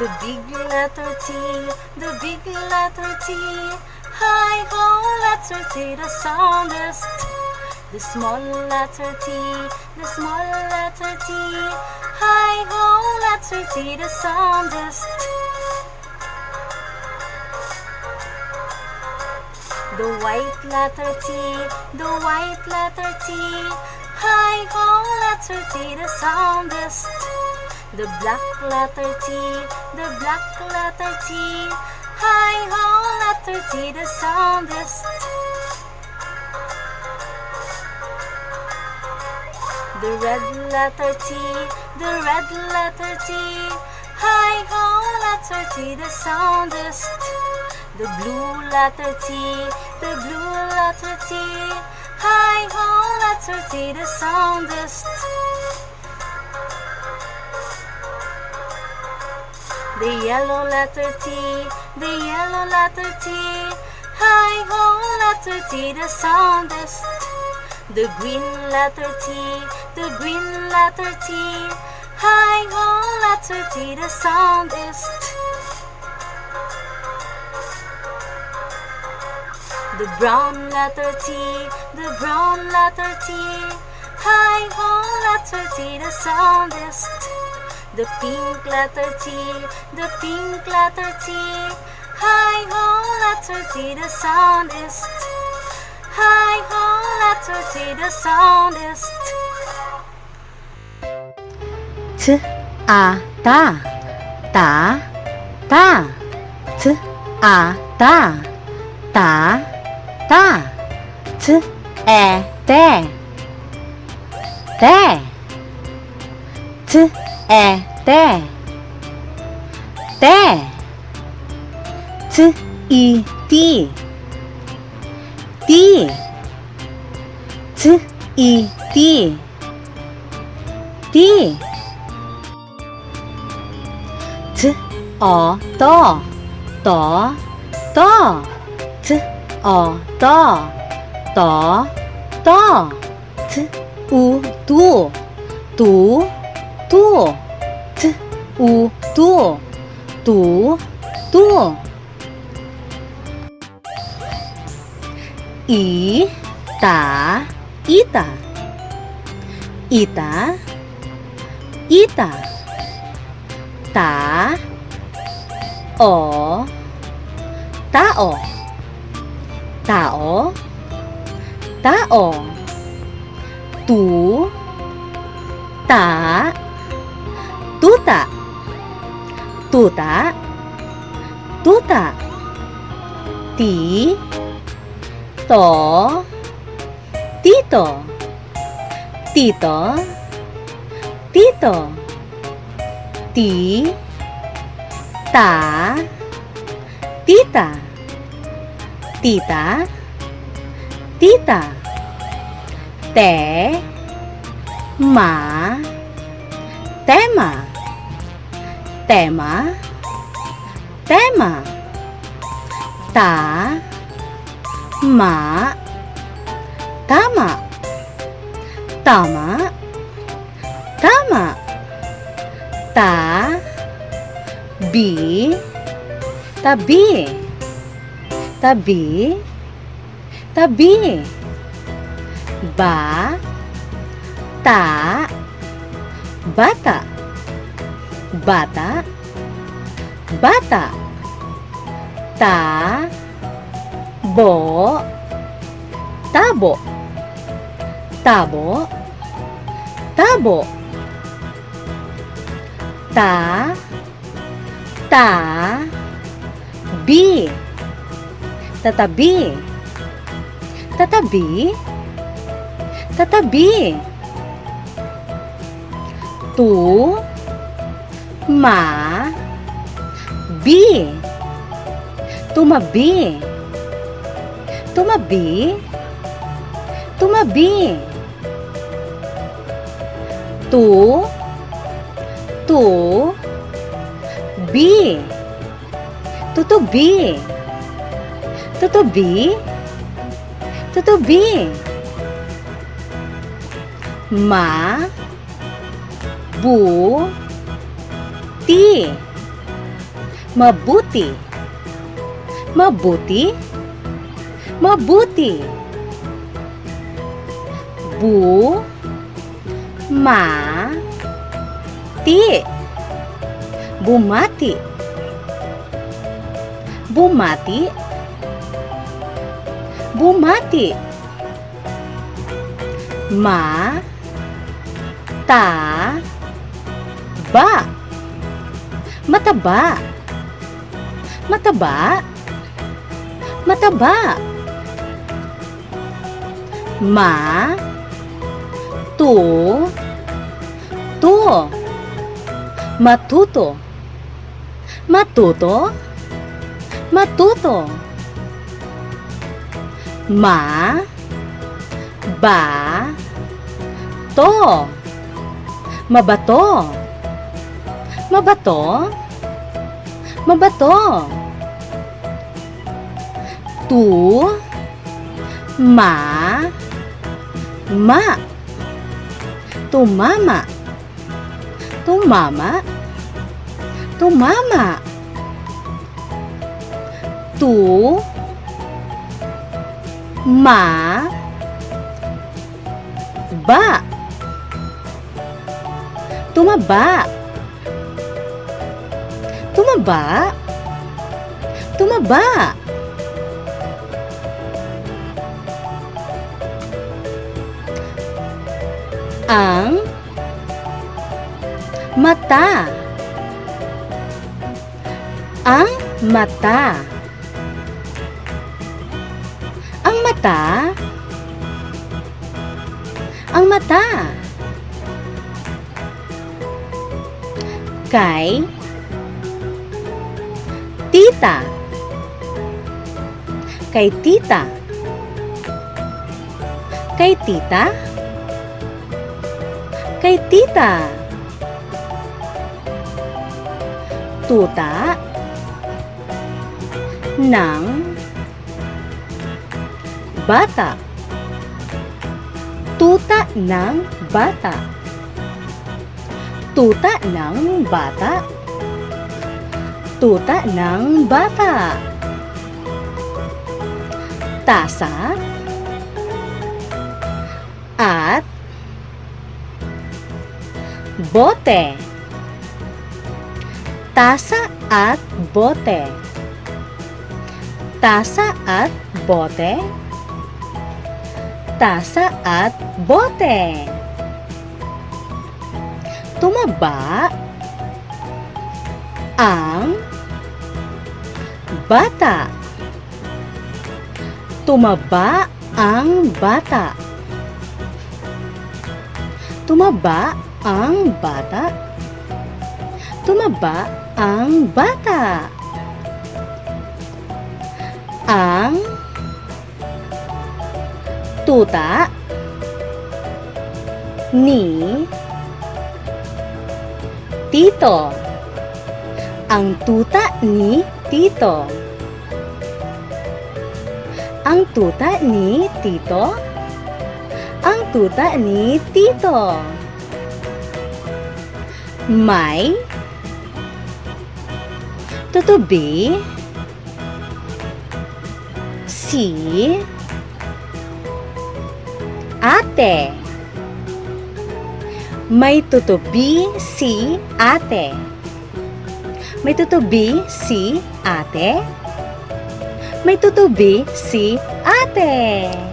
letter T, the big letter T. High ho letter T, the sound is T. The small letter T, the small letter T. High ho letter T, the sound is T. The white letter T, the white letter T. High ho letter T, the sound is T. The black letter T, the black letter T. High ho letter T, the sound is T. The red letter T, the red letter T. High ho letter T, the sound is T. The blue letter T, the blue letter T. High ho letter T, the sound The yellow letter T, the yellow letter T. High ho letter T, the soundest. The green letter T, the green letter T. High ho letter T, the soundest. The brown letter T, the brown letter T. High ho letter T, the sound is T the pink letter T, the pink letter T. Hi ho, letter T, the sound is t. Hi ho, letter T, the sound is t. T a da, da, da. T a da, da, da. T e de, de. T 에, 대, 대, 트, 이, 띠, 띠, 트, 이, 띠, 띠, 트, 어, 떠, 떠, 떠, 트, 어, 떠, 떠, 떠, 트, 우, 두, 두, tu t u tu tu tu i ta ita. Ita. Ita. Ta. O. Tao. Tao. Tao. Tu. Ta tá ỏ tá ỏ tú tá tú tạ tú tạ tú tạ tí tỏ tí tả mã tá mã tả mã tá mã ta. Bi. Tabi. Tabi. Tabi. Ba. Ta bata. Bata. Bata. Ta. Bo. Tabo. Tabo. Tabo. Tá tá bi. Tatabi. Tatabi. Tatabi tu ma bi tumabi tumabi tumabi tu tu bi tutubi tutubi tutubi ma bu ti Mabuti. Mabuti. Mabuti. Bu. Ma. Ti. Bumati. Bumati. Bumati. Ma. Ta. Ba. Mataba. Mataba. Mataba. Ma. Tu. Tu. Matuto. Matuto. Matuto. Ma. Ba. To. Mabato. Mabato. Mabato. Tu. Ma. Ma. Tumama. Tumama. Tumama. Tu. Ma. Ba. Tumaba. Tumaba. Tumaba. Ang mata. Ang mata. Ang mata. Ang mata. Kay tita. Kay tita. Kay tita. Kay tita. Tuta. Ng bata. Tuta ng bata. Tuta ng bata. Tuta ng bata. Tasa. At bote. Tasa at bote. Tasa at bote. Tasa at bote. Tumaba ang bata. Tumaba ang bata. Tumaba ang bata. Tumaba ang bata. Ang tuta ni Tito. Ang tuta ni Tito. Ang tuta ni Tito. Ang tuta ni Tito. May tutubi si ate. May tutubi si ate. May tutubi si ate. May tutubi si ate.